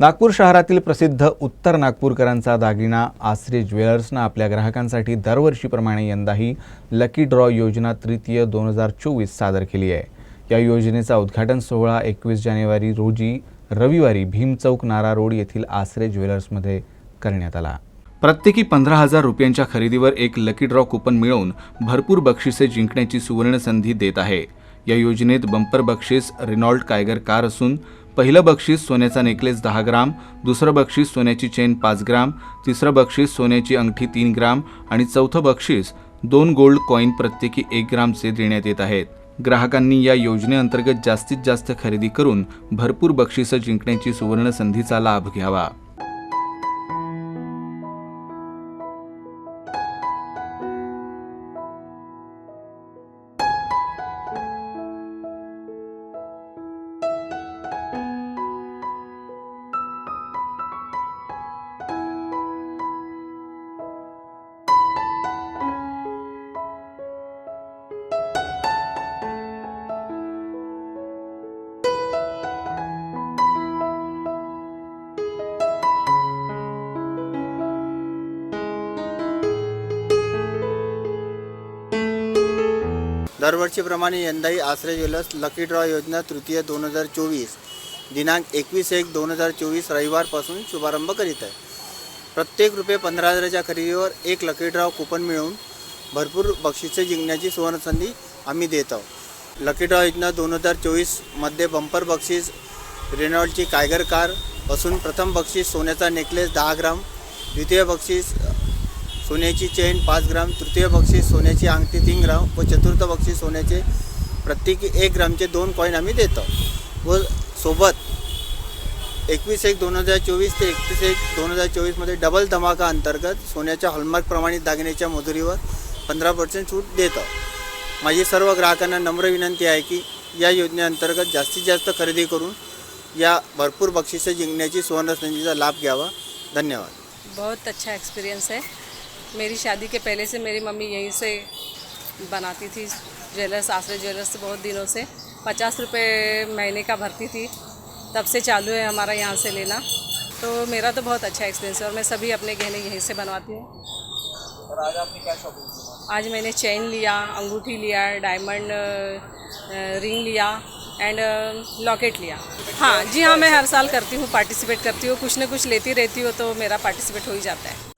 नागपूर शहरातील प्रसिद्ध उत्तर नागपूरकरांचा दागिना आसरे ज्वेलर्सनं आपल्या ग्राहकांसाठी दरवर्षीप्रमाणे यंदाही लकी ड्रॉ योजना तृतीय दोन हजार चोवीस सादर केली आहे. या योजनेचा उद्घाटन सोहळा एकवीस जानेवारी रोजी रविवारी भीमचौक नारा रोड येथील आसरे ज्वेलर्समध्ये करण्यात आला. प्रत्येकी पंधरा हजार रुपयांच्या खरेदीवर एक लकी ड्रॉ कुपन मिळवून भरपूर बक्षिसे जिंकण्याची सुवर्ण संधी देत आहे. या योजनेत बंपर बक्षीस रेनॉल्ड कायगर कार असून पहिलं बक्षीस सोन्याचा नेकलेस दहा ग्राम दुसरं बक्षीस सोन्याची चेन पाच ग्राम तिसरं बक्षीस सोन्याची अंगठी तीन ग्राम आणि चौथं बक्षीस दोन गोल्ड कॉईन प्रत्येकी एक ग्रामचे देण्यात येत आहेत. ग्राहकांनी या योजनेअंतर्गत जास्तीत जास्त खरेदी करून भरपूर बक्षिसं जिंकण्याची सुवर्ण संधीचा लाभ घ्यावा. दरवर्षीप्रमाणे यंदाही आश्रय ज्वेलर्स लकी ड्रॉ योजना तृतीय दोन हजार चोवीस दिनांक एकवीस एक दोन हजार चोवीस रविवारपासून शुभारंभ करीत आहे. प्रत्येक रुपये पंधरा हजाराच्या खरेदीवर एक लकी ड्रॉ कुपन मिळवून भरपूर बक्षिसे जिंकण्याची सुवर्णसंधी आम्ही देत आहोत. लकी ड्रॉ योजना दोन हजार चोवीसमध्ये बंपर बक्षीस रेनॉल्डची कायगर कार असून प्रथम बक्षीस सोन्याचा नेकलेस दहा ग्राम द्वितीय बक्षीस सोन्याची चेन पाच ग्राम तृतीय बक्षीस सोन्याची अंगठी तीन ग्राम व चतुर्थ बक्षीस सोन्याचे प्रत्येकी एक ग्रामचे दोन कॉईन आम्ही देतो. व सोबत एकवीस एक दोन हजार चोवीस ते एकतीस एक दोन हजार चोवीसमध्ये डबल धमाका अंतर्गत सोन्याच्या हॉलमार्क प्रमाणित दागिन्याच्या मजुरीवर पंधरा पर्सेंट सूट देतो. माझी सर्व ग्राहकांना नम्र विनंती आहे की या योजनेअंतर्गत जास्तीत जास्त खरेदी करून या भरपूर बक्षिसे जिंकण्याची सुवर्णसंधीचा लाभ घ्यावा. धन्यवाद. बहुत अच्छा एक्सपीरियंस है. मेरी शादी के पहले से मेरी मम्मी यहीं से बनाती थी ज्वेलर्स आश्रय ज्वेलर्स बहुत दिनों से। पचास रुपये महीने का भरती थी। तब से चालू है हमारा यहाँ से लेना। तो मेरा तो बहुत अच्छा एक्सपीरियंस है और मैं सभी अपने गहने यहीं से बनवाती हूँ। और आज आपने क्या शॉपिंग आज मैंने चेन लिया अंगूठी लिया डायमंड रिंग लिया एंड लॉकेट लिया। हाँ जी हाँ मैं हर साल करती हूँ पार्टिसिपेट करती हूँ। कुछ ना कुछ लेती रहती हूँ तो मेरा पार्टिसिपेट हो ही जाता है।